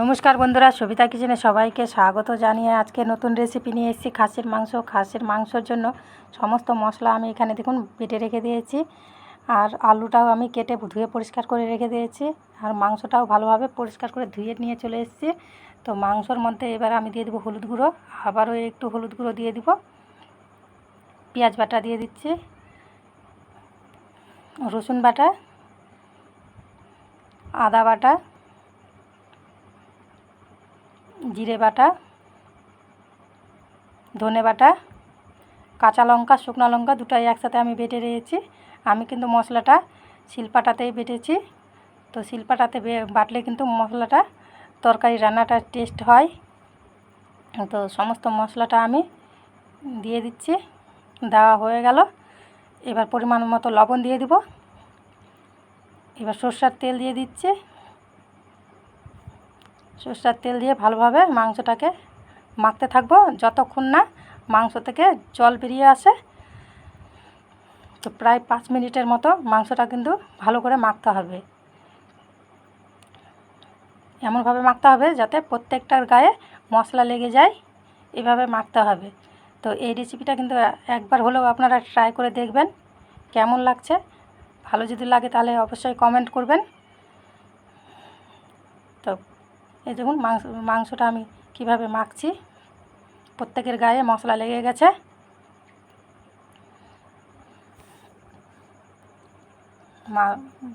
নমস্কার বন্ধুরা, সবিতা কিচেনে সবাইকে স্বাগত জানিয়ে আজকে নতুন রেসিপি নিয়ে এসেছি খাসির মাংস। খাসির মাংসর জন্য সমস্ত মশলা আমি এখানে দেখুন বেটে রেখে দিয়েছি। আর আলুটাও আমি কেটে ধুয়ে পরিষ্কার করে রেখে দিয়েছি। আর মাংসটাও ভালোভাবে পরিষ্কার করে ধুয়ে নিয়ে চলে এসেছি। তো মাংসর মধ্যে এবার আমি দিয়ে দেবো হলুদ গুঁড়ো, আবারও একটু হলুদ গুঁড়ো দিয়ে দিব। পেঁয়াজ বাটা দিয়ে দিচ্ছি, রসুন বাটা, আদা বাটা জিরে বাটা, ধনে বাটা, কাঁচা লঙ্কা, শুকনো লঙ্কা দুটাই একসাথে আমি বেটে রেখেছি। আমি কিন্তু মশলাটা শিলপাটাতেই বেটেছি। তো শিলপাটাতে বাটলে কিন্তু মশলাটা তরকারি রান্নাটা টেস্ট হয়। তো সমস্ত মশলাটা আমি দিয়ে দিচ্ছি। দেওয়া হয়ে গেল। এবার পরিমাণ মতো লবণ দিয়ে দিব। এবার সর্ষার তেল দিয়ে দিচ্ছি। সর্ষার তেল দিয়ে ভালোভাবে মাংসটাকে মাখতে থাকব। যতক্ষণ না মাংস থেকে জল বেরিয়ে আসে, তো প্রায় পাঁচ মিনিটের মতো মাংসটা কিন্তু ভালো করে মাখতে হবে। এমনভাবে মাখতে হবে যাতে প্রত্যেকটার গায়ে মশলা লেগে যায়, এভাবে মাখতে হবে। তো এই রেসিপিটা কিন্তু একবার হলেও আপনারা ট্রাই করে দেখবেন, কেমন লাগছে? ভালো যদি লাগে তাহলে অবশ্যই কমেন্ট করবেন। তো এই দেখুন, মাংস, মাংসটা আমি কীভাবে মাখছি। প্রত্যেকের গায়ে মশলা লেগে গেছে।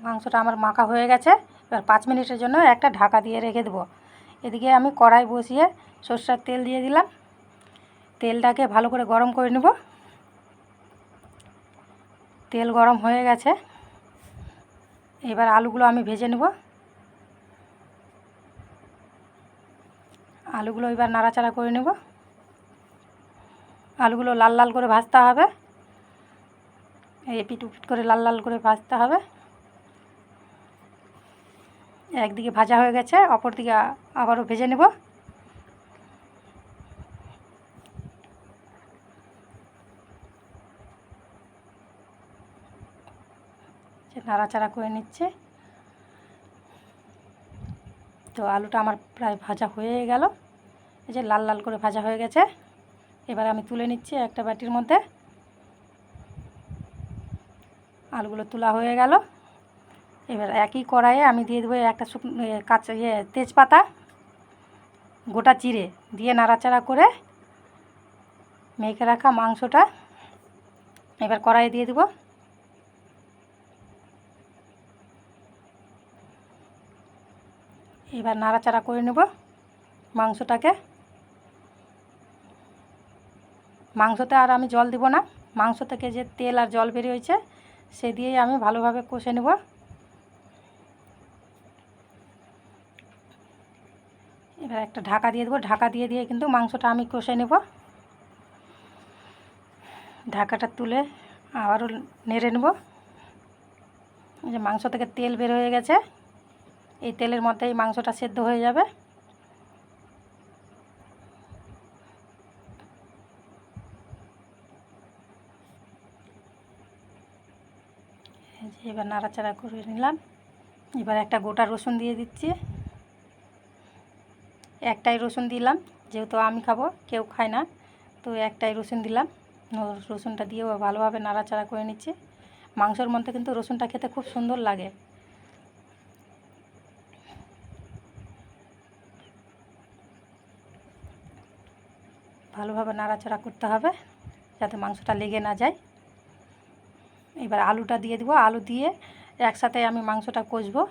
মাংসটা আমার মাখা হয়ে গেছে। এবার পাঁচ মিনিটের জন্য একটা ঢাকা দিয়ে রেখে দেবো। এদিকে আমি কড়াই বসিয়ে সর্ষার তেল দিয়ে দিলাম। তেলটাকে ভালো করে গরম করে নেব। তেল গরম হয়ে গেছে। এবার আলুগুলো আমি ভেজে নেব। আলুগুলো এবার নাড়াচাড়া করে নেব। আলুগুলো লাল লাল করে ভাজতে হবে। এপিট উপিট করে লাল লাল করে ভাজতে হবে। একদিকে ভাজা হয়ে গেছে অপর দিকে আবারও ভেজে নেব। নাড়াচাড়া করে নিচ্ছে। তো আলুটা আমার প্রায় ভাজা হয়ে গেল। এই যে লাল লাল করে ভাজা হয়ে গেছে। এবার আমি তুলে নিচ্ছি একটা বাটির মধ্যে। আলুগুলো তোলা হয়ে গেল। এবার একই কড়াইয়ে আমি দিয়ে দেবো একটা শুকনো কাঁচা ইয়ে তেজপাতা, গোটা জিরে দিয়ে নাড়াচাড়া করে মেখে রাখা মাংসটা। এবার কড়াইয়ে দিয়ে দেবো এবার নাড়াচাড়া করে নেব মাংসটাকে। মাংসতে আর আমি জল দিব না। মাংস থেকে যে তেল আর জল বেরিয়েছে সে দিয়েই আমি ভালোভাবে কষে নেব। এবার একটা ঢাকা দিয়ে দেবো। ঢাকা দিয়ে দিয়ে কিন্তু মাংসটা আমি কষে নেব। ঢাকাটা তুলে আবারও নেড়ে নেব। যে মাংস থেকে তেল বের হয়ে গেছে। এই তেলের মধ্যেই মাংসটা সেদ্ধ হয়ে যাবে। যে এবার নাড়াচাড়া করে নিলাম। এবার একটা গোটা রসুন দিয়ে দিচ্ছি। একটাই রসুন দিলাম, যেহেতু আমি খাব, কেউ খায় না, তো একটাই রসুন দিলাম। রসুনটা দিয়েও ভালোভাবে নাড়াচাড়া করে নিচ্ছি। মাংসর মধ্যে কিন্তু রসুনটা খেতে খুব সুন্দর লাগে। ভালোভাবে নাড়াচাড়া করতে হবে, যাতে মাংসটা লেগে না যায়। এবার আলুটা দিয়ে দেবো। আলু দিয়ে একসাথে আমি মাংসটা কষবো।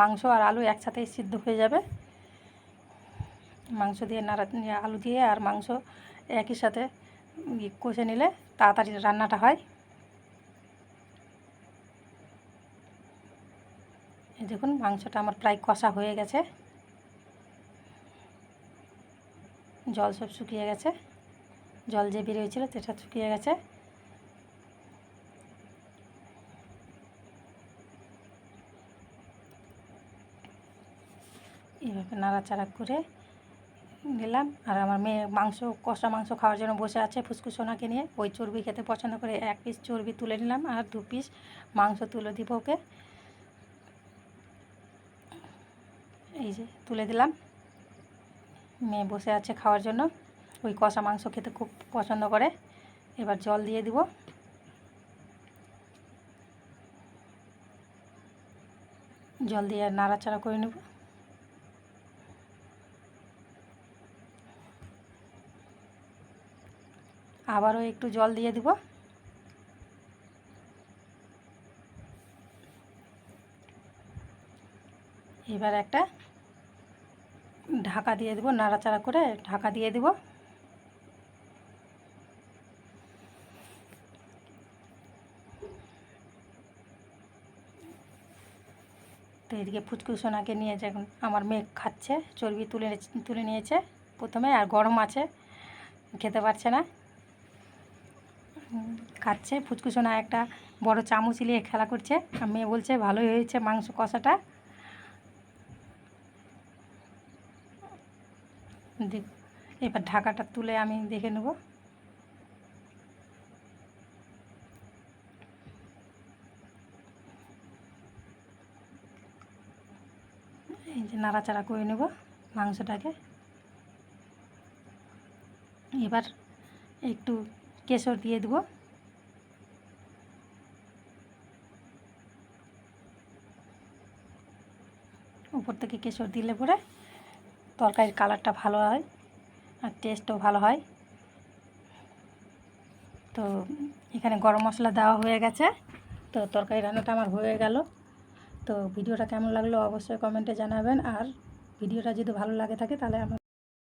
মাংস আর আলু একসাথেই সিদ্ধ হয়ে যাবে। মাংস দিয়ে নাড়া, আলু দিয়ে আর মাংস একই সাথে কষে নিলে তাড়াতাড়ি রান্নাটা হয়। দেখুন, মাংসটা আমার প্রায় কষা হয়ে গেছে। জল সব শুকিয়ে গেছে। জল যে বেরিয়েছিল সেটা শুকিয়ে গেছে। এইভাবে নাড়াচাড়া করে নিলাম। আর আমার মেয়ে মাংস, কষা মাংস খাওয়ার জন্য বসে আছে ফুসকুসোনাকে নিয়ে। ওই চর্বি খেতে পছন্দ করে এক পিস চর্বি তুলে নিলাম আর দু পিস মাংস তুলে দিব ওকে। এই যে তুলে দিলাম। মেয়ে বসে আছে খাওয়ার জন্য। ওই কষা মাংস খেতে খুব পছন্দ করে। এবার জল দিয়ে দিব। জল দিয়ে নাড়াচাড়া করে নেব। আবারও একটু জল দিয়ে দিব। এবার একটা ঢাকা দিয়ে দেবো, নাড়াচাড়া করে ঢাকা দিয়ে দেবো। এদিকে ফুচকুসোনাকে নিয়ে যখন আমার মেয়ে খাচ্ছে, চর্বি তুলে তুলে নিয়েছে প্রথমে, আর গরম আছে, খেতে পারছে না। খাচ্ছে ফুচকুসোনা একটা বড় চামচ নিয়ে খেলা করছে, আর মেয়ে বলছে, ভালোই হয়েছে মাংস কষাটা। দেখ এবার ঢাকাটা তুলে আমি দেখে নেব। এই যে নাড়াচাড়া করে নেব মাংসটাকে। এবার একটু কেশর দিয়ে দেবো। উপর থেকে কেশর দিলে পরে তরকারির কালারটা ভালো হয় আর টেস্টও ভালো হয়। তো এখানে গরম মশলা দেওয়া হয়ে গেছে। তো তরকারি রান্নাটা আমার হয়ে গেল। তো ভিডিওটা কেমন লাগল অবশ্যই কমেন্টে জানাবেন। আর ভিডিওটা যদি ভালো লাগে থাকে তাহলে আমার